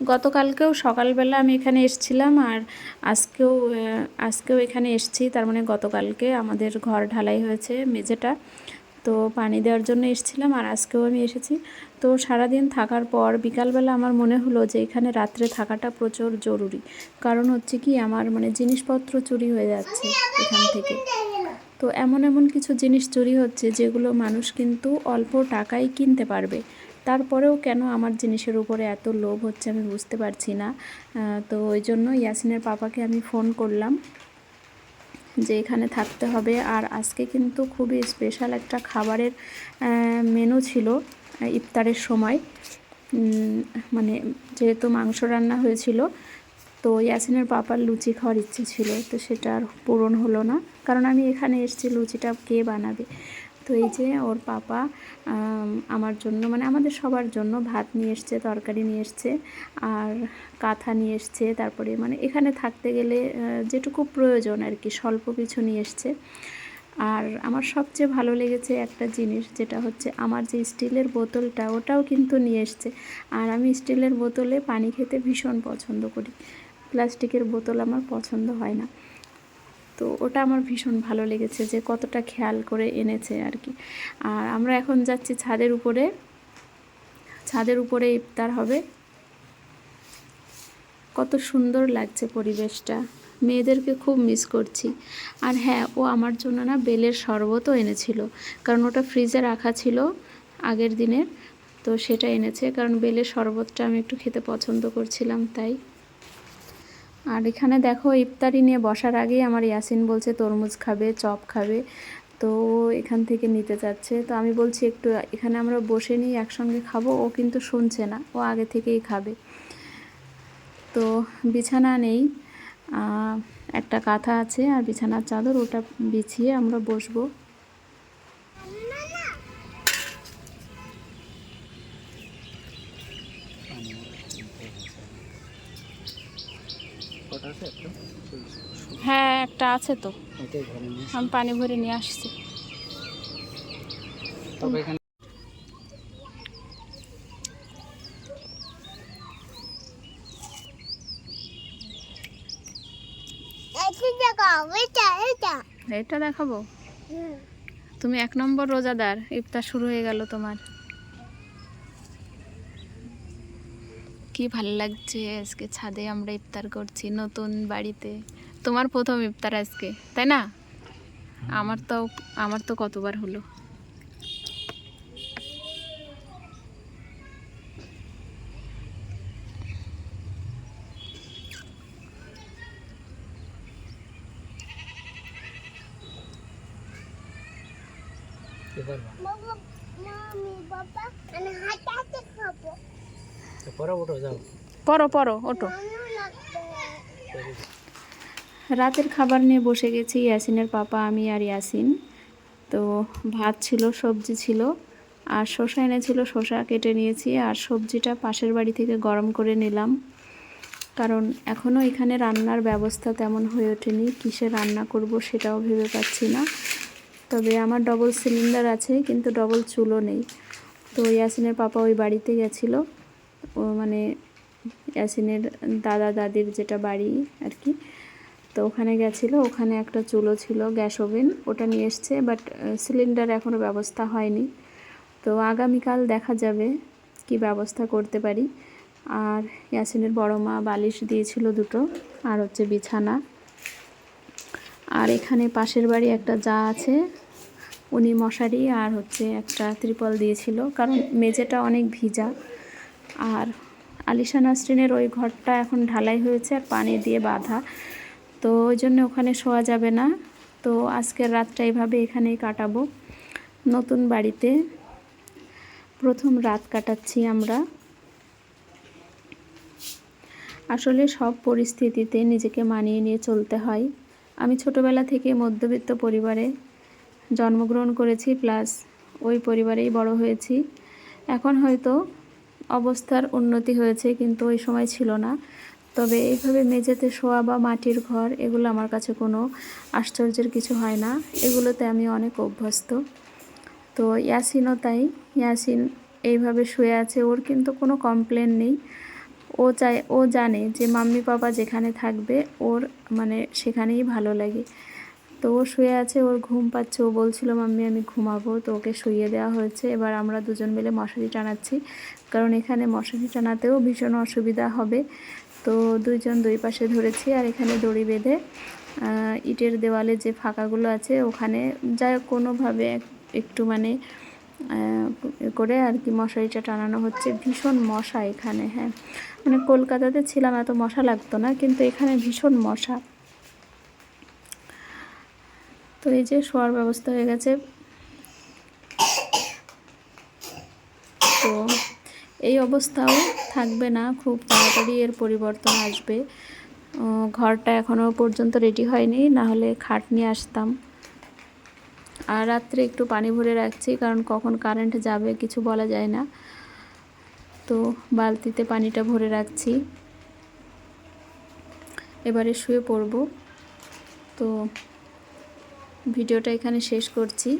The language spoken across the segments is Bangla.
গতকালকেও সকালবেলা আমি এখানে এসেছিলাম আর আজকেও আজকেও এখানে এসেছি। তার মানে গতকালকে আমাদের ঘর ঢালাই হয়েছে মেঝেটা। তো পানি দেওয়ার জন্য এসেছিলাম আর আজকেও আমি এসেছি। তো সারাদিন থাকার পর বিকালবেলা আমার মনে হলো যে এখানে রাত্রে থাকাটা প্রচুর জরুরি। কারণ হচ্ছে কি আমার মানে জিনিসপত্র চুরি হয়ে যাচ্ছে এখান থেকে। তো এমন এমন কিছু জিনিস চুরি হচ্ছে যেগুলো মানুষ কিন্তু অল্প টাকায় কিনতে পারবে। তারপরেও কেন আমার জিনিসের উপরে এত লোভ হচ্ছে আমি বুঝতে পারছি না। তো ওই জন্য ইয়াসিনের পাপাকে আমি ফোন করলাম যে এখানে থাকতে হবে। আর আজকে কিন্তু খুবই স্পেশাল একটা খাবারের মেনু ছিল ইফতারের সময়। মানে যেহেতু মাংস রান্না হয়েছিল, তো ইয়াসিনের পাপার লুচি খাওয়ার ইচ্ছে ছিল, তো সেটা আর পূরণ হলো না। কারণ আমি এখানে এসেছি, লুচিটা কে বানাবে? তো এই যে ওর পাপা আমার জন্য মানে আমাদের সবার জন্য ভাত নিয়ে এসছে, তরকারি নিয়ে এসছে, আর কাঁথা নিয়ে এসছে, তারপরে মানে এখানে থাকতে গেলে যেটুকু প্রয়োজন আর কি, স্বল্প কিছু নিয়ে এসছে। আর আমার সবচেয়ে ভালো লেগেছে একটা জিনিস, যেটা হচ্ছে আমার যে স্টিলের বোতলটা, ওটাও কিন্তু নিয়ে এসছে। আর আমি স্টিলের বোতলে পানি খেতে ভীষণ পছন্দ করি। প্লাস্টিকের বোতল আমার পছন্দ হয় না। তো ওটা আমার ভীষণ ভালো লেগেছে যে কতটা খেয়াল করে এনেছে আর কি। আর আমরা এখন যাচ্ছি ছাদের উপরে। ছাদের উপরে ইফতার হবে। কত সুন্দর লাগছে পরিবেশটা। মেয়েদেরকে খুব মিস করছি। আর হ্যাঁ ও আমার জন্য না বেলের শরবতও এনেছিল। কারণ ওটা ফ্রিজে রাখা ছিল আগের দিনের। তো সেটা এনেছে। কারণ বেলের শরবতটা আমি একটু খেতে পছন্দ করছিলাম, তাই। আর এখানে দেখো ইফতারি নিয়ে বসার আগেই আমার ইয়াসিন বলছে তরমুজ খাবে, চপ খাবে। তো এখান থেকে নিতে যাচ্ছে। তো আমি বলছি একটু এখানে আমরা বসে নিই একসঙ্গে খাব, ও কিন্তু শুনছে না, ও আগে থেকেই খাবে। তো বিছানা নেই একটা কাঁথা আছে আর বিছানার চাদর, ওটা বিছিয়ে আমরা বসবো কটা আছে একটা হ্যাঁ একটা আছে তো। আমি পানি ভরে নিয়ে আসছি। তবে এখানে এটা দেখাবো? তুমি এক নম্বর রোজাদার ইফতার শুরু হয়ে গেল তোমার। কি ভালো লাগছে? আজকে ছাদে আমরা ইফতার করছি নতুন বাড়িতে। তোমার প্রথম ইফতার আজকে, তাই না? আমার তো আমার তো কতবার হলো। এবার আমি হাঁটাতে খাব পরে পরো ওটো রাতের খাবার নিয়ে বসে গেছি ইয়াসিনের পাপা, আমি আর ইয়াসিন। তো ভাত ছিল, সবজি ছিল, আর শসা এনেছিল, শসা কেটে নিয়েছি, আর সবজিটা পাশের বাড়ি থেকে গরম করে নিলাম। কারণ এখনও এখানে রান্নার ব্যবস্থা তেমন হয়ে ওঠেনি, কিসে রান্না করব সেটাও ভেবে পাচ্ছি না। তবে আমার ডবল সিলিন্ডার আছে, কিন্তু ডবল চুলো নেই। তো ইয়াসিনের পাপা ওই বাড়িতে গেছিল। মানে ইয়াসিনের দাদা দাদির যেটা বাড়ি আর কি, তো ওখানে গেছিল। ওখানে একটা চুলো ছিল, গ্যাস ওভেন, ওটা নিয়ে এসছে বাট সিলিন্ডার এখনও ব্যবস্থা হয়নি। তো আগামীকাল দেখা যাবে কি ব্যবস্থা করতে পারি। আর ইয়াসিনের বড় মা বালিশ দিয়েছিল দুটো, আর হচ্ছে বিছানা। আর এখানে পাশের বাড়ি একটা যা আছে, উনি মশারি আর হচ্ছে একটা ত্রিপল দিয়েছিল, কারণ মেঝেটা অনেক ভিজা। আর আলিশা নাসরিনের ওই ঘরটা এখন ঢালাই হয়েছে আর পানি দিয়ে বাঁধা। তো ওই জন্য ওখানে শোয়া যাবে না। তো আজকের রাতটা এইভাবে এখানেই কাটাবো। নতুন বাড়িতে প্রথম রাত কাটাচ্ছি আমরা। আসলে সব পরিস্থিতিতে নিজেকে মানিয়ে নিয়ে চলতে হয়। আমি ছোটবেলা থেকে মধ্যবিত্ত পরিবারে জন্মগ্রহণ করেছি, প্লাস ওই পরিবারেই বড় হয়েছি। এখন হয়তো অবস্থার উন্নতি হয়েছে, কিন্তু ওই সময় ছিল না। তবে এইভাবে মেঝেতে শোয়া বা মাটির ঘর, এগুলো আমার কাছে কোনো আশ্চর্যের কিছু হয় না। এগুলোতে আমি অনেক অভ্যস্ত। তো ইয়াসিনও তাই। ইয়াসিন এইভাবে শুয়ে আছে, ওর কিন্তু কোনো কমপ্লেন নেই। ও চায়, ও জানে যে মাম্মি পাপা যেখানে থাকবে, ওর মানে সেখানেই ভালো লাগে। তো ও শুয়ে আছে, ওর ঘুম পাচ্ছে। ও বলছিল, মাম্মি, আমি ঘুমাবো। তো ওকে শুয়ে দেওয়া হয়েছে। এবার আমরা দুজন মিলে মশারি টানাচ্ছি। কারণ এখানে মশারি টানাতেও ভীষণ অসুবিধা হবে। তো দুইজন দুই পাশে ধরেছি আর এখানে দড়ি বেঁধে ইটের দেওয়ালে যে ফাঁকাগুলো আছে, ওখানে হোক কোনোভাবে একটু মানে করে আর কি মশারিটা টানানো হচ্ছে। ভীষণ মশা এখানে হ্যাঁ। মানে কলকাতাতে ছিলাম, এত মশা লাগতো না, কিন্তু এখানে ভীষণ মশা। তো এই যে শোয়ার ব্যবস্থা হয়ে গেছে। তো এই অবস্থাও থাকবে না, খুব তাড়াতাড়ি এর পরিবর্তন আসবে। ঘরটা এখনও পর্যন্ত রেডি হয়নি, না হলে খাট নিয়ে আসতাম। আর রাত্রে একটু পানি ভরে রাখছি, কারণ কখন কারেন্ট যাবে কিছু বলা যায় না। তো বালতিতে পানিটা ভরে রাখছি। এবারে শুয়ে পড়ব। তো ভিডিওটা এখানে শেষ করছি।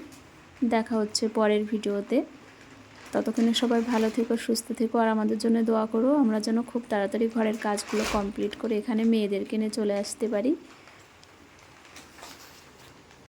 দেখা হচ্ছে পরের ভিডিওতে। ততক্ষণে সবাই ভালো থেকো, সুস্থ থেকো, আর আমাদের জন্য দোয়া করো। আমরা যেন খুব তাড়াতাড়ি ঘরের কাজগুলো কমপ্লিট করে এখানে মেয়েদেরকে নিয়ে চলে আসতে পারি।